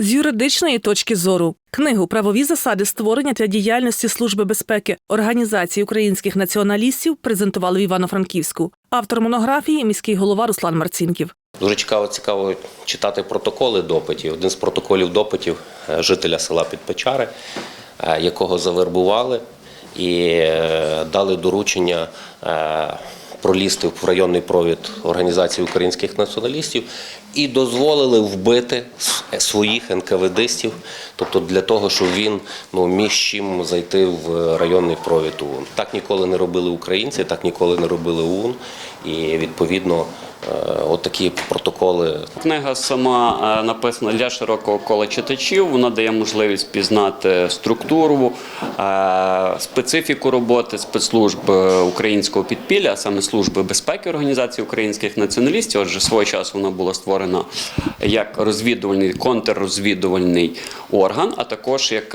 З юридичної точки зору книгу Правові засади створення та діяльності Служби безпеки Організації українських націоналістів презентували в Івано-Франківську. Автор монографії міський голова Руслан Марцінків. Дуже цікаво, цікаво читати протоколи допитів. Один з протоколів допитів е, жителя села Підпечари, е, якого завербували і е, дали доручення пролізти в районний провід Організації українських націоналістів і дозволили вбити своїх НКВДистів, тобто для того, щоб він ну, міг чим зайти в районний провід ОУН. Так ніколи не робили українці, так ніколи не робили ОУН. І відповідно е, от протоколи Книга сама е, написана для широкого кола читачів. Вона дає можливість пізнати структуру, е, специфіку роботи спецслужб українського підпілля, а саме служби безпеки Організації українських націоналістів. Отже, свого часу вона була створена як розвідувальний контррозвідувальний орган, а також як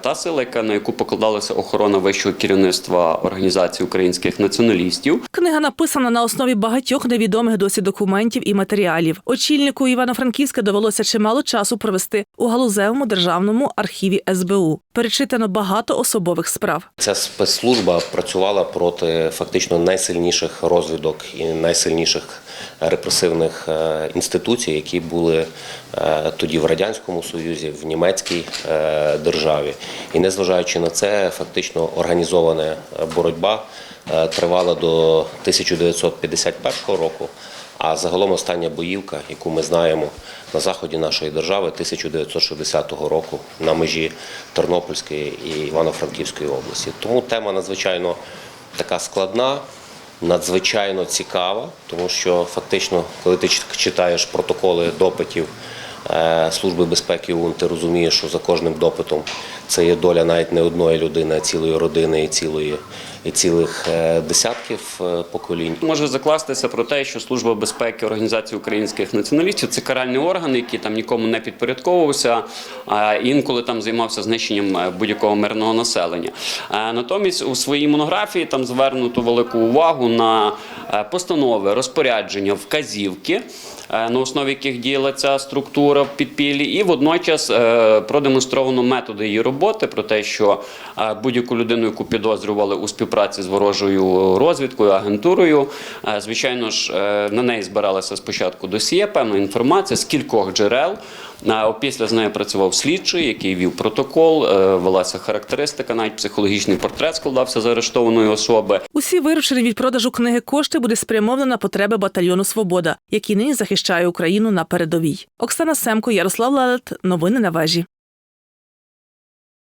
та сила, яка на яку покладалася охорона вищого керівництва Організації українських націоналістів. Книга написана на основі багатьох невідомих досі документів і матеріалів. Очільнику Івано-Франківська довелося чимало часу провести у галузевому державному архіві СБУ. Перечитано багато особових справ. Ця спецслужба працювала проти фактично найсильніших розвідок і найсильніших репресивних е, інституцій, які були е, тоді в радянському союзі, в німецькій е, державі. І незважаючи на це, фактично організована боротьба тривала до 1951 року. А загалом остання боївка, яку ми знаємо на заході нашої держави 1960 року на межі Тернопільської і Івано-Франківської області. Тому тема надзвичайно така складна, надзвичайно цікава, тому що фактично, коли ти чит- читаєш протоколи допитів е, Служби безпеки ОУН, ти розумієш, що за кожним допитом це є доля навіть не одної людини, а цілої родини і цілої і цілих е, десятків е, поколінь. Може закластися про те, що Служба безпеки Організації українських націоналістів це каральний орган, який там нікому не підпорядковувався, а інколи там займався знищенням е, будь-якого мирного населення. Натомість у своїй монографії там звернуто велику увагу на постанови, розпорядження, вказівки. На основі яких діяла ця структура в підпіллі, і водночас продемонстровано методи її роботи про те, що е, будь-яку людину, яку підозрювали у співпраці з ворожою розвідкою, агентурою, е, звичайно ж, е, на неї збиралася спочатку досьє, певна інформація з кількох джерел. Опісля з нею працював слідчий, який вів протокол, велася характеристика, навіть психологічний портрет складався з арештованої особи. Усі виручені від продажу книги кошти буде спрямовано на потреби батальйону Свобода, який нині захищає Україну на передовій. Оксана Семко, Ярослав Лелет. Новини на вежі.